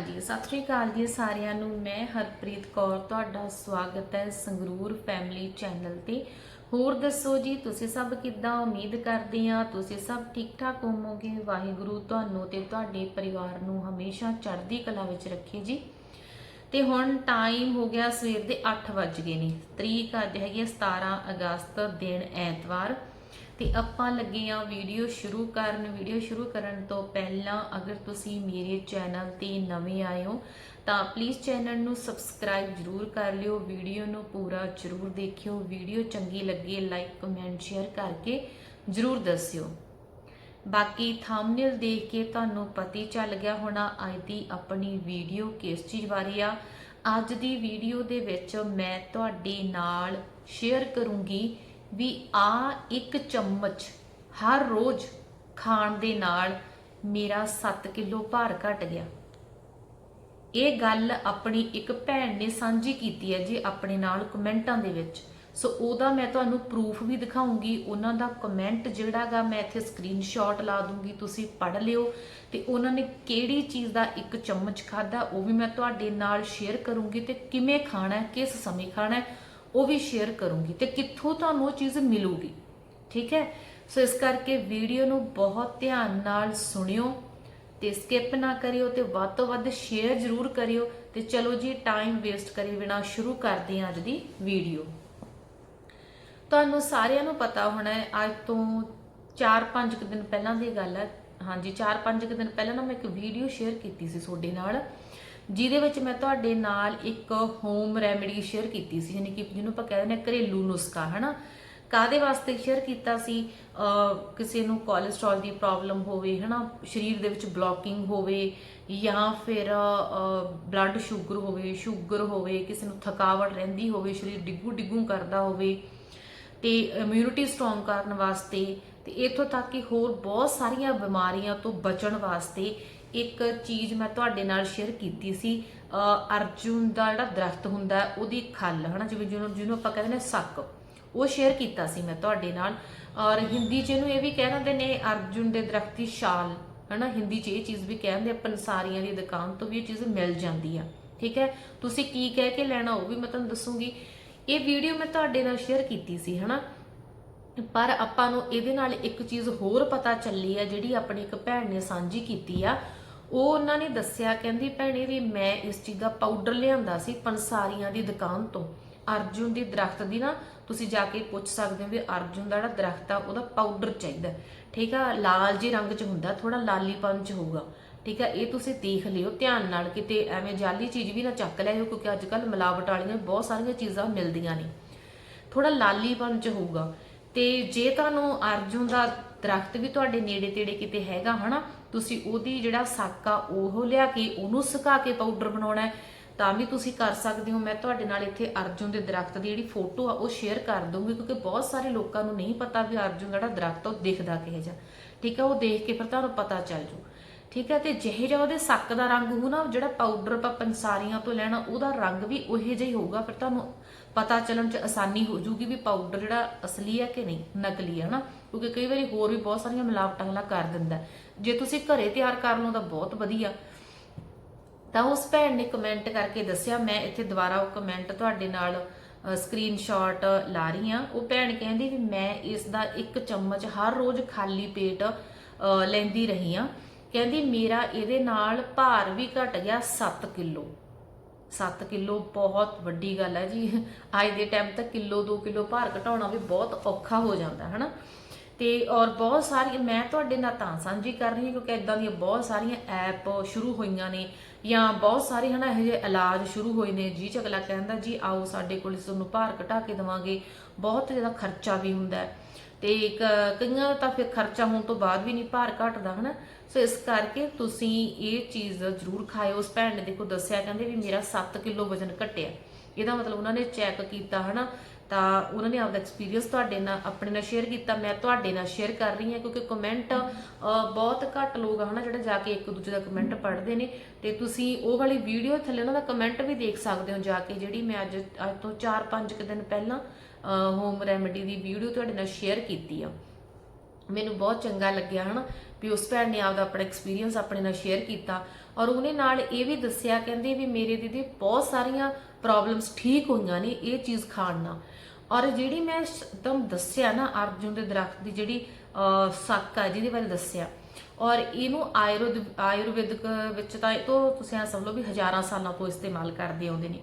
ਜੀ। ਸਤਿ ਸ਼੍ਰੀ ਅਕਾਲ ਜੀ ਸਾਰਿਆਂ ਨੂੰ। ਮੈਂ ਹਰਪ੍ਰੀਤ ਕੌਰ, ਤੁਹਾਡਾ ਸਵਾਗਤ ਹੈ ਸੰਗਰੂਰ ਫੈਮਿਲੀ ਚੈਨਲ ਤੇ। ਹੋਰ ਦੱਸੋ ਜੀ, ਤੁਸੀਂ ਸਭ ਕਿੱਦਾਂ? ਉਮੀਦ ਕਰਦੇ ਆ ਤੁਸੀਂ ਸਭ ਠੀਕ ਠਾਕ ਹੋਵੋਗੇ। ਵਾਹਿਗੁਰੂ ਤੁਹਾਨੂੰ ਤੇ ਤੁਹਾਡੇ ਪਰਿਵਾਰ ਨੂੰ ਹਮੇਸ਼ਾ ਚੜ੍ਹਦੀ ਕਲਾ ਵਿੱਚ ਰੱਖੇ ਜੀ। ਤੇ ਹੁਣ ਟਾਈਮ ਹੋ ਗਿਆ ਸਵੇਰ ਦੇ 8 ਵੱਜ ਗਏ ਨੇ। ਤਰੀਕ ਅੱਜ ਹੈਗੀ ਹੈ 17 ਅਗਸਤ, ਦਿਨ ਐਤਵਾਰ। ਤੇ ਆਪਾਂ ਲੱਗੇ ਆ ਵੀਡੀਓ ਸ਼ੁਰੂ ਕਰਨ। ਵੀਡੀਓ ਸ਼ੁਰੂ ਕਰਨ ਤੋਂ ਪਹਿਲਾਂ ਅਗਰ ਤੁਸੀਂ ਮੇਰੇ ਚੈਨਲ ਤੇ ਨਵੇਂ ਆਏ ਹੋ, ਤਾਂ ਪਲੀਜ਼ ਚੈਨਲ ਨੂੰ ਸਬਸਕ੍ਰਾਈਬ ਜਰੂਰ ਕਰ ਲਿਓ। ਵੀਡੀਓ ਨੂੰ ਪੂਰਾ ਜਰੂਰ ਦੇਖਿਓ। ਵੀਡੀਓ ਚੰਗੀ ਲੱਗੇ ਲਾਈਕ ਕਮੈਂਟ ਸ਼ੇਅਰ ਕਰਕੇ ਜਰੂਰ ਦੱਸਿਓ। ਬਾਕੀ ਥੰਬਨੇਲ ਦੇਖ ਕੇ ਤੁਹਾਨੂੰ ਪਤਾ ਹੀ ਚੱਲ ਗਿਆ ਹੋਣਾ ਅੱਜ ਦੀ ਆਪਣੀ ਵੀਡੀਓ ਕਿਸ ਚੀਜ਼ ਬਾਰੇ ਆ। ਅੱਜ ਦੀ ਵੀਡੀਓ ਦੇ ਵਿੱਚ ਮੈਂ ਤੁਹਾਡੇ ਨਾਲ ਸ਼ੇਅਰ ਕਰੂੰਗੀ ਵੀ ਆ ਇੱਕ ਚਮਚ ਹਰ ਰੋਜ਼ ਖਾਣ ਦੇ ਨਾਲ ਮੇਰਾ 7 ਕਿਲੋ ਭਾਰ ਘਟ ਗਿਆ। ਇਹ ਗੱਲ ਆਪਣੀ ਇੱਕ ਭੈਣ ਨੇ ਸਾਂਝੀ ਕੀਤੀ ਹੈ ਜੀ ਆਪਣੇ ਨਾਲ ਕਮੈਂਟਾਂ ਦੇ ਵਿੱਚ। ਸੋ ਉਹਦਾ ਮੈਂ ਤੁਹਾਨੂੰ ਪ੍ਰੂਫ ਵੀ ਦਿਖਾਉਂਗੀ, ਉਹਨਾਂ ਦਾ ਕਮੈਂਟ ਜਿਹੜਾਗਾ ਮੈਂ ਇੱਥੇ ਸਕਰੀਨਸ਼ਾਟ ਲਾ ਦੂੰਗੀ, ਤੁਸੀਂ ਪੜ੍ਹ ਲਿਓ। ਤੇ ਉਹਨਾਂ ਨੇ ਕਿਹੜੀ ਚੀਜ਼ ਦਾ ਇੱਕ ਚਮਚ ਖਾਦਾ ਉਹ ਵੀ ਮੈਂ ਤੁਹਾਡੇ ਨਾਲ ਸ਼ੇਅਰ ਕਰੂੰਗੀ ਤੇ ਕਿਵੇਂ ਖਾਣਾ ਕਿਸ ਸਮੇਂ ਖਾਣਾ ਉਹ ਵੀ ਸ਼ੇਅਰ ਕਰੂੰਗੀ ਤੇ ਕਿੱਥੋਂ ਤੁਹਾਨੂੰ ਉਹ ਚੀਜ਼ ਮਿਲੂਗੀ। ਠੀਕ ਹੈ? ਸੋ ਇਸ ਕਰਕੇ ਵੀਡੀਓ ਨੂੰ ਬਹੁਤ ਧਿਆਨ ਨਾਲ ਸੁਣਿਓ ਤੇ ਸਕਿਪ ਨਾ ਕਰਿਓ ਤੇ ਵੱਧ ਤੋਂ ਵੱਧ ਸ਼ੇਅਰ ਜ਼ਰੂਰ ਕਰਿਓ ਤੇ ਚਲੋ ਜੀ ਟਾਈਮ ਵੇਸਟ ਕਰੇ ਬਿਨਾ ਸ਼ੁਰੂ ਕਰਦੇ ਹਾਂ ਅੱਜ ਦੀ ਵੀਡੀਓ ਤੁਹਾਨੂੰ ਸਾਰਿਆਂ ਨੂੰ ਪਤਾ ਹੋਣਾ ਹੈ, ਅੱਜ ਤੋਂ 4-5 ਕੁ ਦਿਨ ਪਹਿਲਾਂ ਦੀ ਗੱਲ ਹੈ। ਹਾਂਜੀ 4-5 ਕੁ ਦਿਨ ਪਹਿਲਾਂ ਨਾ ਮੈਂ ਇੱਕ ਵੀਡੀਓ ਸ਼ੇਅਰ ਕੀਤੀ ਸੀ ਤੁਹਾਡੇ ਨਾਲ। ਜਿਹਦੇ ਵਿੱਚ ਮੈਂ ਤੁਹਾਡੇ ਨਾਲ ਇੱਕ ਹੋਮ ਰੈਮੇਡੀ ਸ਼ੇਅਰ ਕੀਤੀ ਸੀ, ਯਾਨੀ ਕਿ ਜਿਹਨੂੰ ਆਪਾਂ ਕਹਿੰਦੇ ਨੇ ਘਰੇਲੂ ਨੁਸਖਾ, ਹਨਾ? ਕਾਦੇ ਵਾਸਤੇ ਸ਼ੇਅਰ ਕੀਤਾ ਸੀ? ਕਿਸੇ ਨੂੰ ਕੋਲੇਸਟ੍ਰੋਲ ਦੀ ਪ੍ਰੋਬਲਮ ਹੋਵੇ, ਹਨਾ? ਸਰੀਰ ਦੇ ਵਿੱਚ ਬਲੌਕਿੰਗ ਹੋਵੇ, ਜਾਂ ਫਿਰ ਬਲੱਡ ਸ਼ੂਗਰ ਹੋਵੇ ਸ਼ੂਗਰ ਹੋਵੇ, ਕਿਸੇ ਨੂੰ ਥਕਾਵਟ ਰਹਿੰਦੀ ਹੋਵੇ, ਸਰੀਰ ਡਿੱਗੂ ਡਿੱਗੂ ਕਰਦਾ ਹੋਵੇ, ਤੇ ਇਮਿਊਨਿਟੀ ਸਟਰੋਂਗ ਕਰਨ ਵਾਸਤੇ, ਤੇ ਇਥੋਂ ਤੱਕ ਕਿ ਹੋਰ ਬਹੁਤ ਸਾਰੀਆਂ ਬਿਮਾਰੀਆਂ ਤੋਂ ਬਚਣ ਵਾਸਤੇ ਇੱਕ ਚੀਜ਼ ਮੈਂ ਤੁਹਾਡੇ ਨਾਲ ਸ਼ੇਅਰ ਕੀਤੀ ਸੀ ਅਰਜੁਨ ਦਾ ਜਿਹੜਾ ਦਰਖਤ ਹੁੰਦਾ ਉਹਦੀ ਖੱਲ, ਹਨਾ? ਜਿਵੇਂ ਜਿਹਨੂੰ ਜਿਹਨੂੰ ਆਪਾਂ ਕਹਿੰਦੇ ਨੇ ਸੱਕ, ਉਹ ਸ਼ੇਅਰ ਕੀਤਾ ਸੀ ਮੈਂ ਤੁਹਾਡੇ ਨਾਲ। ਔਰ ਹਿੰਦੀ ਚ ਇਹਨੂੰ ਇਹ ਵੀ ਕਹਿ ਦਿੰਦੇ ਨੇ, ਅਰਜੁਨ ਦੇ ਦਰਖਤ ਦੀ ਛਾਲ, ਹਨਾ? ਹਿੰਦੀ ਚ ਇਹ ਚੀਜ਼ ਵੀ ਕਹਿੰਦੇ ਆ, ਪੰਸਾਰੀਆਂ ਦੀ ਦੁਕਾਨ ਤੋਂ ਵੀ ਇਹ ਚੀਜ਼ ਮਿਲ ਜਾਂਦੀ ਆ, ਠੀਕ ਹੈ? ਤੁਸੀਂ ਕੀ ਕਹਿ ਕੇ ਲੈਣਾ, ਉਹ ਵੀ ਮੈਂ ਤੁਹਾਨੂੰ ਦੱਸੂਗੀ। ਇਹ ਵੀਡੀਓ ਮੈਂ ਤੁਹਾਡੇ ਨਾਲ ਸ਼ੇਅਰ ਕੀਤੀ ਸੀ, ਹਨਾ? ਪਰ ਆਪਾਂ ਨੂੰ ਇਹਦੇ ਨਾਲ ਇੱਕ ਚੀਜ਼ ਹੋਰ ਪਤਾ ਚੱਲੀ ਆ, ਜਿਹੜੀ ਆਪਣੀ ਇੱਕ ਭੈਣ ਨੇ ਸਾਂਝੀ ਕੀਤੀ ਆ। ਉਹ ਉਹਨਾਂ ਨੇ ਦੱਸਿਆ, ਕਹਿੰਦੀ, ਭੈਣੇ, ਵੀ ਮੈਂ ਇਸ ਚੀਜ਼ ਦਾ ਪਾਊਡਰ ਲਿਆਂਦਾ ਸੀ ਪੰਸਾਰੀਆਂ ਦੀ ਦੁਕਾਨ ਤੋਂ। ਅਰਜੁਨ ਦੀ ਦਰਖਤ ਦੀ ਨਾ, ਤੁਸੀਂ ਜਾ ਕੇ ਪੁੱਛ ਸਕਦੇ ਹੋ ਵੀ ਅਰਜੁਨ ਦਾ ਜਿਹੜਾ ਦਰਖਤ ਆ, ਉਹਦਾ ਪਾਊਡਰ ਚਾਹੀਦਾ। ਠੀਕ ਆ, ਲਾਲ ਜੀ ਰੰਗ 'ਚ ਹੁੰਦਾ ਥੋੜਾ ਲਾਲੀਪਨ 'ਚ ਹੋਊਗਾ। ਠੀਕ ਆ, ਇਹ ਤੁਸੀਂ ਦੇਖ ਲਿਓ, ਧਿਆਨ ਨਾਲ ਕਿਤੇ ਐਵੇਂ ਜਾਲੀ ਚੀਜ਼ ਵੀ ਨਾ ਚੱਕ ਲਿਆਓ ਕਿਉਂਕਿ ਅੱਜ ਕੱਲ ਮਿਲਾਵਟ ਵਾਲੀਆਂ ਬਹੁਤ ਸਾਰੀਆਂ ਚੀਜ਼ਾਂ ਮਿਲਦੀਆਂ ਨੇ। ਥੋੜਾ ਲਾਲੀਪਨ ਚ ਹੋਊਗਾ। ਤੇ ਜੇ ਤੁਹਾਨੂੰ ਅਰਜੁਨ ਦਾ ਦਰਖਤ ਵੀ ਤੁਹਾਡੇ ਨੇੜੇ ਤੇੜੇ ਕਿਤੇ ਹੈਗਾ, ਹਨਾ ਤੁਸੀਂ ਉਹਦੀ ਜਿਹੜਾ ਸੱਕ ਆ ਉਹ ਲਿਆ ਕੇ ਉਹਨੂੰ ਸੁਕਾ ਕੇ ਪਾਊਡਰ ਬਣਾਉਣਾ ਹੈ, ਤਾਂ ਵੀ ਤੁਸੀਂ ਕਰ ਸਕਦੇ ਹੋ। ਮੈਂ ਤੁਹਾਡੇ ਨਾਲ ਇੱਥੇ ਅਰਜੁਨ ਦੇ ਦਰਖਤ ਦੀ ਜਿਹੜੀ ਫੋਟੋ ਆ, ਉਹ ਸ਼ੇਅਰ ਕਰ ਦੂੰਗੀ ਕਿਉਂਕਿ ਬਹੁਤ ਸਾਰੇ ਲੋਕਾਂ ਨੂੰ ਨਹੀਂ ਪਤਾ ਵੀ ਅਰਜੁਨ ਜਿਹੜਾ ਦਰਖਤ ਉਹ ਦਿਖਦਾ ਕਿਹੋ ਜਿਹਾ। ਠੀਕ ਹੈ ਉਹ ਦੇਖ ਕੇ ਫਿਰ ਤੁਹਾਨੂੰ ਪਤਾ ਚੱਲ ਜੂ। ਠੀਕ ਹੈ ਤੇ ਜਿਹੇ ਜਿਹਾ ਉਹਦੇ ਸੱਕ ਦਾ ਰੰਗ ਹੋਊ ਨਾ, ਜਿਹੜਾ ਪਾਊਡਰ ਆਪਾਂ ਪੰਸਾਰੀਆਂ ਤੋਂ ਲੈਣਾ, ਉਹਦਾ ਰੰਗ ਵੀ ਉਹੇ ਜਿਹਾ ਹੀ ਹੋਊਗਾ, ਫਿਰ ਤੁਹਾਨੂੰ ਪਤਾ ਚੱਲਣ 'ਚ ਆਸਾਨੀ ਹੋ ਜੂਗੀ ਵੀ ਪਾਊਡਰ ਜਿਹੜਾ ਅਸਲੀ ਹੈ ਕਿ ਨਹੀਂ, ਨਕਲੀ ਹੈ ਨਾ। ਕਿਉਂਕਿ ਕਈ ਵਾਰੀ ਹੋਰ ਵੀ ਬਹੁਤ ਸਾਰੀਆਂ ਮਿਲਾਵਟਾਂ ਵਾਲਾ ਕਰ ਦਿੰਦਾ ਜੇ ਤੁਸੀਂ ਘਰੇ ਤਿਆਰ ਕਰ ਲਓ ਤਾਂ ਬਹੁਤ ਵਧੀਆ। ਤਾਂ ਉਸ ਭੈਣ ਨੇ ਕਮੈਂਟ ਕਰਕੇ ਦੱਸਿਆ, ਮੈਂ ਇੱਥੇ ਦੁਬਾਰਾ ਉਹ ਕਮੈਂਟ ਤੁਹਾਡੇ ਨਾਲ ਸਕਰੀਨਸ਼ਾਟ ਲਾ ਰਹੀ ਆ ਉਹ ਭੈਣ ਕਹਿੰਦੀ ਵੀ ਮੈਂ ਇਸ ਦਾ ਇੱਕ ਚਮਚ ਹਰ ਰੋਜ਼ ਖਾਲੀ ਪੇਟ ਲੈਂਦੀ ਰਹੀ ਆ ਕਹਿੰਦੀ ਮੇਰਾ ਇਹਦੇ ਨਾਲ ਭਾਰ ਵੀ ਘਟ ਗਿਆ 7 ਕਿਲੋ। 7 ਕਿਲੋ ਬਹੁਤ ਵੱਡੀ ਗੱਲ ਹੈ ਜੀ। ਅੱਜ ਦੇ ਟਾਈਮ ਤੱਕ ਕਿਲੋ 2 ਕਿਲੋ ਭਾਰ ਘਟਾਉਣਾ ਵੀ ਬਹੁਤ ਔਖਾ ਹੋ ਜਾਂਦਾ ਹੈ ਨਾ ਤੇ ਔਰ ਬਹੁਤ ਸਾਰੀਆਂ, ਮੈਂ ਤੁਹਾਡੇ ਨਾਲ ਤਾਂ ਸਾਂਝੀ ਕਰ ਰਹੀ ਹਾਂ ਕਿਉਂਕਿ ਇਦਾਂ ਦੀਆਂ ਬਹੁਤ ਸਾਰੀਆਂ ਐਪ ਸ਼ੁਰੂ ਹੋਈਆਂ ਨੇ ਜਾਂ ਬਹੁਤ ਸਾਰੇ ਹਨਾ ਇਹ ਜਿਹੇ ਇਲਾਜ ਸ਼ੁਰੂ ਹੋਏ ਨੇ, ਜੀ ਚ ਅਗਲਾ ਕਹਿੰਦਾ ਜੀ ਆਓ ਸਾਡੇ ਕੋਲ ਇਸ ਨੂੰ ਭਾਰ ਘਟਾ ਕੇ ਦਵਾਂਗੇ, ਬਹੁਤ ਜ਼ਿਆਦਾ ਖਰਚਾ ਵੀ ਹੁੰਦਾ ਤੇ ਕਈਆਂ ਦਾ ਤਾਂ ਫਿਰ ਖਰਚਾ ਹੋਣ ਤੋਂ ਬਾਅਦ ਵੀ ਨਹੀਂ ਭਾਰ ਘਟਦਾ ਹਨਾ। ਸੋ ਇਸ ਕਰਕੇ ਤੁਸੀਂ ਇਹ ਚੀਜ਼ ਜ਼ਰੂਰ ਖਾਇਓ। ਉਸ ਭੈਣ ਨੇ ਦੇਖੋ ਦੱਸਿਆ, ਕਹਿੰਦੇ ਵੀ ਮੇਰਾ 7 ਕਿਲੋ ਵਜ਼ਨ ਘਟਿਆ। ਇਹਦਾ ਮਤਲਬ ਉਹਨਾਂ ਨੇ ਚੈੱਕ ਕੀਤਾ ਹਨਾ ਤਾਂ ਉਹਨਾਂ ਨੇ ਆਪਦਾ ਐਕਸਪੀਰੀਅੰਸ ਤੁਹਾਡੇ ਨਾਲ, ਆਪਣੇ ਨਾਲ ਸ਼ੇਅਰ ਕੀਤਾ। ਮੈਂ ਤੁਹਾਡੇ ਨਾਲ ਸ਼ੇਅਰ ਕਰ ਰਹੀ ਹਾਂ ਕਿਉਂਕਿ ਕਮੈਂਟ ਬਹੁਤ ਘੱਟ ਲੋਕ ਆ ਹਨਾ, ਜਿਹੜੇ ਜਾ ਕੇ ਇੱਕ ਦੂਜੇ ਦਾ ਕਮੈਂਟ ਪੜ੍ਹਦੇ ਨੇ। ਤੇ ਤੁਸੀਂ ਉਹ ਵਾਲੀ ਵੀਡੀਓ ਥੱਲੇ ਉਹਨਾਂ ਦਾ ਕਮੈਂਟ ਵੀ ਦੇਖ ਸਕਦੇ ਹੋ ਜਾ ਕੇ, ਜਿਹੜੀ ਮੈਂ ਅੱਜ ਅੱਜ ਤੋਂ 4-5 ਕੁ ਦਿਨ ਪਹਿਲਾਂ ਹੋਮ ਰੈਮਡੀ ਦੀ ਵੀਡੀਓ ਤੁਹਾਡੇ ਨਾਲ ਸ਼ੇਅਰ ਕੀਤੀ ਆ। ਮੈਨੂੰ ਬਹੁਤ ਚੰਗਾ ਲੱਗਿਆ ਹਨਾ। ਵੀ ਉਸ ਭੈਣ ਨੇ ਆਪਦਾ ਆਪਣਾ ਐਕਸਪੀਰੀਅੰਸ ਆਪਣੇ ਨਾਲ ਸ਼ੇਅਰ ਕੀਤਾ ਔਰ ਉਹਨੇ ਨਾਲ ਇਹ ਵੀ ਦੱਸਿਆ, ਕਹਿੰਦੇ ਵੀ ਮੇਰੇ ਦੀਦੀ ਬਹੁਤ ਸਾਰੀਆਂ ਪ੍ਰੋਬਲਮਸ ਠੀਕ ਹੋਈਆਂ ਨੇ ਇਹ ਚੀਜ਼ ਖਾਣ ਨਾਲ। ਔਰ ਜਿਹੜੀ ਮੈਂ ਸ- ਤੁਹਾਨੂੰ ਦੱਸਿਆ ਨਾ ਅਰਜੁਨ ਦੇ ਦਰਖਤ ਦੀ ਜਿਹੜੀ ਸੱਕ ਆ ਜਿਹਦੇ ਬਾਰੇ ਦੱਸਿਆ, ਔਰ ਇਹਨੂੰ ਆਯੁਰਵੈਦ ਆਯੁਰਵੈਦਿਕ ਵਿੱਚ ਤਾਂ ਇਹ ਤੋਂ ਤੁਸੀਂ ਆ ਸਮਝ ਲਓ ਵੀ ਹਜ਼ਾਰਾਂ ਸਾਲਾਂ ਤੋਂ ਇਸਤੇਮਾਲ ਕਰਦੇ ਆਉਂਦੇ ਨੇ।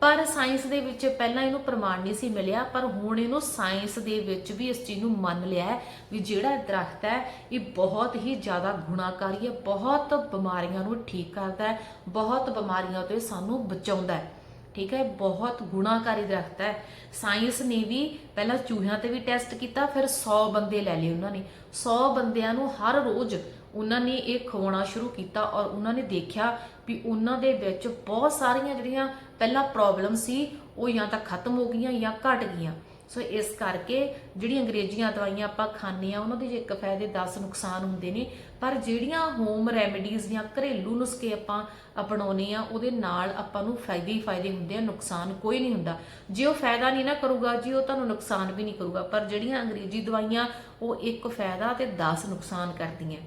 ਪਰ ਸਾਇੰਸ ਦੇ ਵਿੱਚ ਪਹਿਲਾਂ ਇਹਨੂੰ ਪ੍ਰਮਾਣ ਨਹੀਂ ਸੀ ਮਿਲਿਆ, ਪਰ ਹੁਣ ਇਹਨੂੰ ਸਾਇੰਸ ਦੇ ਵਿੱਚ ਵੀ ਇਸ ਚੀਜ਼ ਨੂੰ ਮੰਨ ਲਿਆ ਹੈ ਵੀ ਜਿਹੜਾ ਇਹ ਦਰਖਤ ਹੈ, ਇਹ ਬਹੁਤ ਹੀ ਜ਼ਿਆਦਾ ਗੁਣਾਕਾਰੀ ਹੈ, ਬਹੁਤ ਬਿਮਾਰੀਆਂ ਨੂੰ ਠੀਕ ਕਰਦਾ ਹੈ, ਬਹੁਤ ਬਿਮਾਰੀਆਂ ਤੋਂ ਸਾਨੂੰ ਬਚਾਉਂਦਾ ਹੈ। ਠੀਕ ਹੈ, ਬਹੁਤ ਗੁਣਾਕਾਰੀ ਦਰਖਤ ਹੈ। ਸਾਇੰਸ ਨੇ ਵੀ ਪਹਿਲਾਂ ਚੂਹਿਆਂ ਤੇ ਵੀ ਟੈਸਟ ਕੀਤਾ, ਫਿਰ 100 ਬੰਦੇ ਲੈ ਲਏ ਉਹਨਾਂ ਨੇ। 100 ਬੰਦਿਆਂ ਨੂੰ ਹਰ ਰੋਜ਼ ਉਹਨਾਂ ਨੇ ਇਹ ਖਵਾਉਣਾ ਸ਼ੁਰੂ ਕੀਤਾ ਔਰ ਉਹਨਾਂ ਨੇ ਦੇਖਿਆ ਵੀ ਉਹਨਾਂ ਦੇ ਵਿੱਚ ਬਹੁਤ ਸਾਰੀਆਂ ਜਿਹੜੀਆਂ ਪਹਿਲਾਂ ਪ੍ਰੋਬਲਮ ਸੀ, ਉਹ ਜਾਂ ਤਾਂ ਖਤਮ ਹੋ ਗਈਆਂ ਜਾਂ ਘਟ ਗਈਆਂ। ਸੋ ਇਸ ਕਰਕੇ ਜਿਹੜੀ ਅੰਗਰੇਜ਼ੀਆਂ ਦਵਾਈਆਂ ਆਪਾਂ ਖਾਂਦੇ ਆ ਉਹਨਾਂ ਦੇ ਇੱਕ ਫਾਇਦੇ 10 ਨੁਕਸਾਨ ਹੁੰਦੇ ਨੇ, ਪਰ ਜਿਹੜੀਆਂ ਹੋਮ ਰੈਮੇਡੀਜ਼ ਜਾਂ ਘਰੇਲੂ ਨੁਸਖੇ ਆਪਾਂ ਅਪਣਾਉਨੇ ਆ ਉਹਦੇ ਨਾਲ ਆਪਾਂ ਨੂੰ ਫਾਇਦੇ ਹੀ ਫਾਇਦੇ ਹੁੰਦੇ ਆ, ਨੁਕਸਾਨ ਕੋਈ ਨਹੀਂ ਹੁੰਦਾ। ਜੇ ਉਹ ਫਾਇਦਾ ਨਹੀਂ ਨਾ ਕਰੂਗਾ, ਜੀ, ਉਹ ਤੁਹਾਨੂੰ ਨੁਕਸਾਨ ਵੀ ਨਹੀਂ ਕਰੂਗਾ, ਪਰ ਜਿਹੜੀਆਂ ਅੰਗਰੇਜ਼ੀ ਦਵਾਈਆਂ, ਉਹ ਇੱਕ ਫਾਇਦਾ ਤੇ 10 ਨੁਕਸਾਨ ਕਰਦੀਆਂ।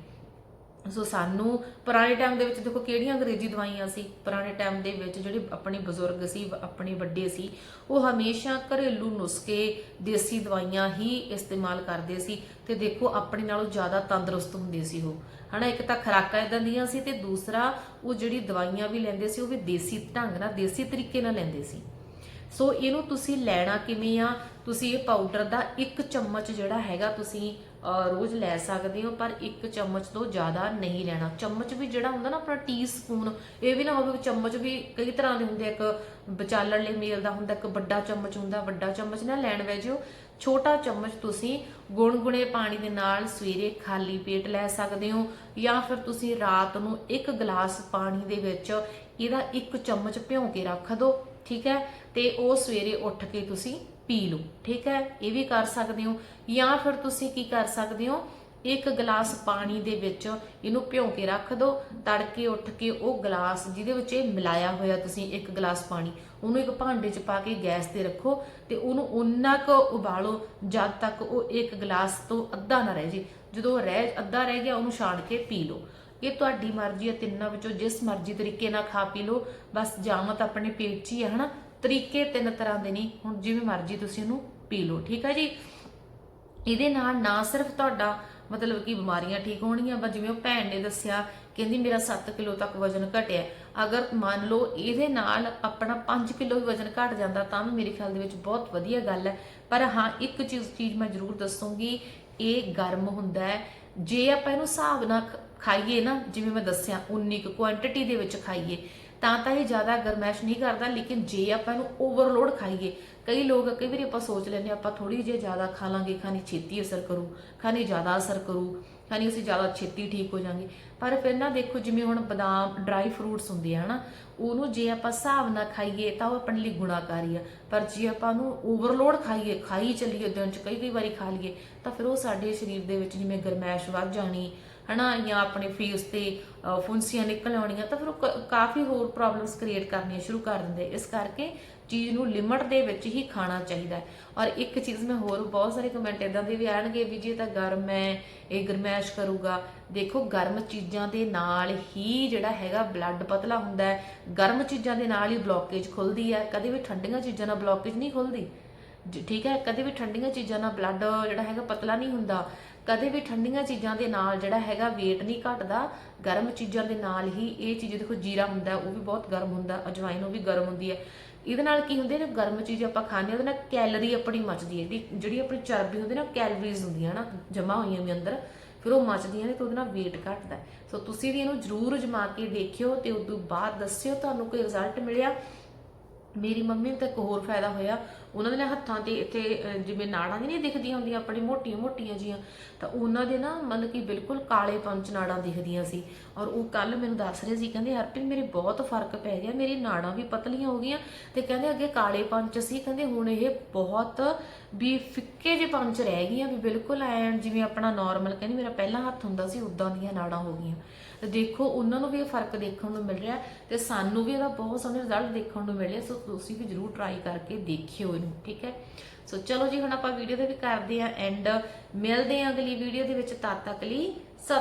ਸੋ ਸਾਨੂੰ ਪੁਰਾਣੇ ਟਾਈਮ ਦੇ ਵਿੱਚ ਦੇਖੋ ਕਿਹੜੀਆਂ ਅੰਗਰੇਜ਼ੀ ਦਵਾਈਆਂ ਸੀ? ਪੁਰਾਣੇ ਟਾਈਮ ਦੇ ਵਿੱਚ ਜਿਹੜੇ ਆਪਣੇ ਬਜ਼ੁਰਗ ਸੀ ਆਪਣੇ ਵੱਡੇ ਸੀ, ਉਹ ਹਮੇਸ਼ਾ ਘਰੇਲੂ ਨੁਸਖੇ ਦੇਸੀ ਦਵਾਈਆਂ ਹੀ ਇਸਤੇਮਾਲ ਕਰਦੇ ਸੀ ਤੇ ਦੇਖੋ ਆਪਣੇ ਨਾਲੋਂ ਜ਼ਿਆਦਾ ਤੰਦਰੁਸਤ ਹੁੰਦੇ ਸੀ ਉਹ। ਹਨਾ, ਇੱਕ ਤਾਂ ਖੁਰਾਕਾਂ ਇਦਾਂ ਦੀਆਂ ਸੀ ਤੇ ਦੂਸਰਾ ਉਹ ਜਿਹੜੀ ਦਵਾਈਆਂ ਵੀ ਲੈਂਦੇ ਸੀ ਉਹ ਵੀ ਦੇਸੀ ਢੰਗ ਨਾਲ, ਦੇਸੀ ਤਰੀਕੇ ਨਾਲ ਲੈਂਦੇ ਸੀ। ਸੋ ਇਹਨੂੰ ਤੁਸੀਂ ਲੈਣਾ ਕਿਵੇਂ ਆ? ਤੁਸੀਂ ਇਹ ਪਾਊਡਰ ਦਾ ਇੱਕ ਚਮਚ ਜਿਹੜਾ ਹੈਗਾ ਤੁਸੀਂ ਰੋਜ਼ ਲੈ ਸਕਦੇ ਹੋ, ਪਰ ਇੱਕ ਚਮਚ ਤੋਂ ਜ਼ਿਆਦਾ ਨਹੀਂ ਲੈਣਾ। ਚਮਚ ਵੀ ਜਿਹੜਾ ਹੁੰਦਾ ਨਾ, ਆਪਣਾ ਟੀਸਪੂਨ ਇਹ ਵੀ ਨਾ ਹੋਵੇ ਚਮਚ ਵੀ ਕਈ ਤਰ੍ਹਾਂ ਦੇ ਹੁੰਦੇ ਇੱਕ ਵਿਚਾਲਣ ਲਈ ਮੇਲ ਦਾ ਹੁੰਦਾ, ਇੱਕ ਵੱਡਾ ਚਮਚ ਹੁੰਦਾ, ਵੱਡਾ ਚਮਚ ਨਾ ਲੈਣ ਵੈਜੋ। ਛੋਟਾ ਚਮਚ ਤੁਸੀਂ ਗੁਣਗੁਣੇ ਪਾਣੀ ਦੇ ਨਾਲ ਸਵੇਰੇ ਖਾਲੀ ਪੇਟ ਲੈ ਸਕਦੇ ਹੋ, ਜਾਂ ਫਿਰ ਤੁਸੀਂ ਰਾਤ ਨੂੰ ਇੱਕ ਗਲਾਸ ਪਾਣੀ ਦੇ ਵਿੱਚ ਇਹਦਾ ਇੱਕ ਚਮਚ ਭਿਉਂ ਕੇ ਰੱਖ ਦਿਓ ਠੀਕ ਹੈ? ਤੇ ਉਹ ਸਵੇਰੇ ਉੱਠ ਕੇ ਤੁਸੀਂ ਪੀ ਲਓ, ਠੀਕ ਹੈ? ਇਹ ਵੀ ਕਰ ਸਕਦੇ ਹੋ। ਜਾਂ ਫਿਰ ਤੁਸੀਂ ਕੀ ਕਰ ਸਕਦੇ ਹੋ? ਇੱਕ ਗਲਾਸ ਪਾਣੀ ਦੇ ਵਿੱਚ ਇਹਨੂੰ ਭਿਉਂ ਕੇ ਰੱਖ ਦਿਓ ਤੜਕੇ ਉੱਠ ਕੇ ਉਹ ਗਲਾਸ ਜਿਹਦੇ ਵਿੱਚ ਇਹ ਮਿਲਾਇਆ ਹੋਇਆ ਤੁਸੀਂ ਇੱਕ ਗਲਾਸ ਪਾਣੀ, ਉਹਨੂੰ ਇੱਕ ਭਾਂਡੇ 'ਚ ਪਾ ਕੇ ਗੈਸ ਤੇ ਰੱਖੋ ਤੇ ਉਹਨੂੰ ਉਨਾ ਕੁ ਉਬਾਲੋ ਜਦ ਤੱਕ ਉਹ ਇੱਕ ਗਲਾਸ ਤੋਂ ਅੱਧਾ ਨਾ ਰਹਿ ਜੇ। ਜਦੋਂ ਰਹਿ, ਅੱਧਾ ਰਹਿ ਗਿਆ, ਉਹਨੂੰ ਛਾਣ ਕੇ ਪੀ ਲਓ। ਇਹ ਤੁਹਾਡੀ ਮਰਜ਼ੀ ਹੈ, ਤਿੰਨਾਂ ਵਿੱਚੋਂ ਜਿਸ ਮਰਜ਼ੀ ਤਰੀਕੇ ਨਾਲ ਖਾ ਪੀ ਲਓ। ਬਸ ਜਾਮਤ ਆਪਣੇ ਪੇਟ 'ਚ ਹੀ ਹੈ, ਹਨਾ? ਤਰੀਕੇ ਤਿੰਨ ਤਰ੍ਹਾਂ ਦੇ ਨਹੀਂ ਹੁਣ ਜਿਵੇਂ ਮਰਜ਼ੀ ਤੁਸੀਂ ਉਹਨੂੰ ਪੀ ਲਓ, ਠੀਕ ਹੈ ਜੀ? ਇਹਦੇ ਨਾਲ ਨਾ ਸਿਰਫ ਤੁਹਾਡਾ ਮਤਲਬ ਕਿ ਬਿਮਾਰੀਆਂ ਠੀਕ ਹੋਣਗੀਆਂ ਪਰ ਜਿਵੇਂ ਉਹ ਭੈਣ ਨੇ ਦੱਸਿਆ, ਕਹਿੰਦੀ ਮੇਰਾ 7 ਕਿਲੋ ਤੱਕ ਵਜ਼ਨ ਘਟਿਆ। ਅਗਰ ਮੰਨ ਲਓ ਇਹਦੇ ਨਾਲ ਆਪਣਾ 5 ਕਿਲੋ ਵੀ ਵਜ਼ਨ ਘਟ ਜਾਂਦਾ, ਤਾਂ ਵੀ ਮੇਰੇ ਖਿਆਲ ਦੇ ਵਿੱਚ ਬਹੁਤ ਵਧੀਆ ਗੱਲ ਹੈ। ਪਰ ਹਾਂ, ਇੱਕ ਚੀਜ਼ ਚੀਜ਼ ਮੈਂ ਜ਼ਰੂਰ ਦੱਸੂਗੀ, ਇਹ ਗਰਮ ਹੁੰਦਾ ਹੈ। ਜੇ ਆਪਾਂ ਇਹਨੂੰ ਹਿਸਾਬ ਨਾਲ ਖਾਈਏ ਨਾ, ਜਿਵੇਂ ਮੈਂ ਦੱਸਿਆ, ਉਨੀ ਕੁ ਕੁਆਂਟੀਟੀ ਦੇ ਵਿੱਚ ਖਾਈਏ ਤਾਂ ਤਾਂ ਇਹ ਜ਼ਿਆਦਾ ਗਰਮੈਸ਼ ਨਹੀਂ ਕਰਦਾ, ਲੇਕਿਨ ਜੇ ਆਪਾਂ ਇਹਨੂੰ ਓਵਰਲੋਡ ਖਾਈਏ, ਕਈ ਲੋਕ, ਕਈ ਵਾਰੀ ਆਪਾਂ ਸੋਚ ਲੈਂਦੇ ਆਪਾਂ ਥੋੜੀ ਜਿਹੀ ਜ਼ਿਆਦਾ ਖਾ ਲਾਂਗੇ, ਖਾਣੀ ਛੇਤੀ ਅਸਰ ਕਰੂ, ਖਾਣੀ ਜ਼ਿਆਦਾ ਅਸਰ ਕਰੂ, ਖਾਣੀ ਅਸੀਂ ਜ਼ਿਆਦਾ ਛੇਤੀ ਠੀਕ ਹੋ ਜਾਾਂਗੇ। ਪਰ ਫਿਰ ਨਾ ਦੇਖੋ, ਜਿਵੇਂ ਹੁਣ ਬਦਾਮ ਡਰਾਈ ਫਰੂਟਸ ਹੁੰਦੇ ਆ ਹਨਾ, ਉਹਨੂੰ ਜੇ ਆਪਾਂ ਹਿਸਾਬ ਨਾਲ ਖਾਈਏ, ਤਾਂ ਉਹ ਆਪਣੇ ਲਈ ਗੁਣਾਕਾਰੀ ਆ। ਪਰ ਜੇ ਆਪਾਂ ਉਹਨੂੰ ਓਵਰਲੋਡ ਖਾਈਏ, ਖਾਈ ਚੱਲੀਏ ਦਿਨ ਚ ਕਈ ਕਈ ਵਾਰੀ ਖਾ ਲਈਏ, ਤਾਂ ਫਿਰ ਉਹ ਸਾਡੇ ਸਰੀਰ ਦੇ ਵਿੱਚ ਜਿਵੇਂ ਗਰਮੈਸ਼ ਵੱਧ ਜਾਣੀ ਹਨਾ, ਜਾਂ ਆਪਣੇ ਫੇਸ ਤੇ ਫੁੰਸੀਆਂ ਨਿਕਲ ਆਉਣੀਆਂ, ਤਾਂ ਫਿਰ ਉਹ ਕ- ਕਾਫੀ ਹੋਰ ਪ੍ਰੋਬਲਮਸ ਕ੍ਰੀਏਟ ਕਰਨੀਆਂ ਸ਼ੁਰੂ ਕਰ ਦਿੰਦੇ। ਇਸ ਕਰਕੇ ਚੀਜ਼ ਨੂੰ ਲਿਮਟ ਦੇ ਵਿੱਚ ਹੀ ਖਾਣਾ ਚਾਹੀਦਾ ਹੈ। ਔਰ ਇੱਕ ਚੀਜ਼ ਮੈਂ ਹੋਰ, ਬਹੁਤ ਸਾਰੇ ਕਮੈਂਟ ਇਦਾਂ ਦੇ ਵੀ ਆਣਗੇ ਵੀ ਜੇ ਤਾਂ ਗਰਮ ਹੈ, ਇਹ ਗਰਮੈਸ਼ ਕਰੂਗਾ। ਦੇਖੋ, ਗਰਮ ਚੀਜ਼ਾਂ ਦੇ ਨਾਲ ਹੀ ਜਿਹੜਾ ਹੈਗਾ ਬਲੱਡ ਪਤਲਾ ਹੁੰਦਾ ਹੈ। ਗਰਮ ਚੀਜ਼ਾਂ ਦੇ ਨਾਲ ਹੀ ਬਲੌਕੇਜ ਖੁੱਲਦੀ ਹੈ। ਕਦੇ ਵੀ ਠੰਡੀਆਂ ਚੀਜ਼ਾਂ ਨਾਲ ਬਲੌਕੇਜ ਨਹੀਂ ਖੁੱਲਦੀ। ਜ- ਠੀਕ ਹੈ? ਕਦੇ ਵੀ ਠੰਡੀਆਂ ਚੀਜ਼ਾਂ ਨਾਲ ਬਲੱਡ ਜਿਹੜਾ ਹੈਗਾ ਪਤਲਾ ਨਹੀਂ ਹੁੰਦਾ। ਕਦੇ ਵੀ ਠੰਡੀਆਂ ਚੀਜ਼ਾਂ ਦੇ ਨਾਲ ਜਿਹੜਾ ਹੈਗਾ weight ਨਹੀਂ ਘਟਦਾ, ਗਰਮ ਚੀਜ਼ਾਂ ਦੇ ਨਾਲ ਹੀ ਇਹ ਚੀਜ਼ ਦੇਖੋ ਜੀਰਾ ਹੁੰਦਾ, ਉਹ ਵੀ ਬਹੁਤ ਗਰਮ ਹੁੰਦਾ, ਅਜਵਾਇਨ ਉਹ ਵੀ ਗਰਮ ਹੁੰਦੀ ਹੈ। ਇਹਦੇ ਨਾਲ ਕੀ ਹੁੰਦੇ ਨੇ, ਗਰਮ ਚੀਜ਼ ਆਪਾਂ ਖਾਂਦੇ ਹਾਂ, ਉਹਦੇ ਨਾਲ ਕੈਲਰੀ ਆਪਣੀ ਮੱਚਦੀ ਹੈ। ਜਿਹੜੀ ਆਪਣੀ ਚਰਬੀ ਹੁੰਦੀ ਨਾ, ਕੈਲਰੀਜ਼ ਹੁੰਦੀਆਂ ਨਾ ਜਮਾ ਹੋਈਆਂ ਵੀ ਅੰਦਰ, ਫਿਰ ਉਹ ਮੱਚਦੀਆਂ ਨੇ ਤੇ ਉਹਦੇ ਨਾਲ weight ਘਟਦਾ ਸੋ ਤੁਸੀਂ ਵੀ ਇਹਨੂੰ ਜ਼ਰੂਰ ਜਮਾ ਕੇ ਦੇਖਿਓ ਤੇ ਉਸ ਤੋਂ ਬਾਅਦ ਦੱਸਿਓ ਤੁਹਾਨੂੰ ਕੋਈ ਰਿਜ਼ਲਟ ਮਿਲਿਆ। ਮੇਰੀ ਮੰਮੀ ਨੂੰ ਤਾਂ ਇੱਕ ਹੋਰ ਫਾਇਦਾ ਹੋਇਆ ਉਹਨਾਂ ਦੇ ਨਾ ਹੱਥਾਂ ਤੇ ਇੱਥੇ ਜਿਵੇਂ ਨਾੜਾਂ ਨਹੀਂ ਦਿਖਦੀਆਂ ਹੁੰਦੀਆਂ, ਆਪਣੀ ਮੋਟੀਆਂ ਮੋਟੀਆਂ ਜੀਆਂ, ਤਾਂ ਉਹਨਾਂ ਦੇ ਨਾ ਮਤਲਬ ਕਿ ਬਿਲਕੁਲ ਕਾਲੇ ਪੰਚ ਨਾੜਾਂ ਦਿਖਦੀਆਂ ਸੀ। ਔਰ ਉਹ ਕੱਲ ਮੈਨੂੰ ਦੱਸ ਰਹੇ ਸੀ, ਕਹਿੰਦੇ, ਹਰਪ੍ਰੀਤ, ਮੇਰੇ ਬਹੁਤ ਫ਼ਰਕ ਪੈ ਗਿਆ, ਮੇਰੀ ਨਾੜਾਂ ਵੀ ਪਤਲੀਆਂ ਹੋ ਗਈਆਂ। ਤੇ ਕਹਿੰਦੇ, ਅੱਗੇ ਕਾਲੇ ਪੰਚ ਸੀ, ਕਹਿੰਦੇ, ਹੁਣ ਇਹ ਬਹੁਤ ਵੀ ਫਿੱਕੇ ਜਿਹੇ ਪੰਚ ਰਹਿ ਗਈਆਂ, ਵੀ ਬਿਲਕੁਲ ਐਂ ਜਿਵੇਂ ਆਪਣਾ ਨਾਰਮਲ ਕਹਿੰਦੇ, ਮੇਰਾ ਪਹਿਲਾ ਹੱਥ ਹੁੰਦਾ ਸੀ ਉਦਾਂ ਦੀਆਂ ਨਾੜਾਂ ਹੋ ਗਈਆਂ। ਤੇ ਦੇਖੋ, ਉਹਨਾਂ ਨੂੰ ਵੀ ਇਹ ਫ਼ਰਕ ਦੇਖਣ ਨੂੰ ਮਿਲ ਰਿਹਾ, ਤੇ ਸਾਨੂੰ ਵੀ ਇਹਦਾ ਬਹੁਤ ਸੋਹਣੇ ਰਿਜ਼ਲਟ ਦੇਖਣ ਨੂੰ ਮਿਲੇ, ਸੋ ਤੁਸੀਂ ਵੀ ਜਰੂਰ ਟਰਾਈ ਕਰਕੇ ਦੇਖਿਓ ਇਹਨੂੰ ਠੀਕ ਹੈ? ਸੋ ਚਲੋ ਜੀ, ਹੁਣ ਆਪਾਂ ਵੀਡੀਓ ਦੇ ਵੀ ਕਰਦੇ ਆ ਐਂਡ ਮਿਲਦੇ ਆ ਅਗਲੀ ਵੀਡੀਓ ਦੇ ਵਿੱਚ, ਤਦ ਤੱਕ ਲਈ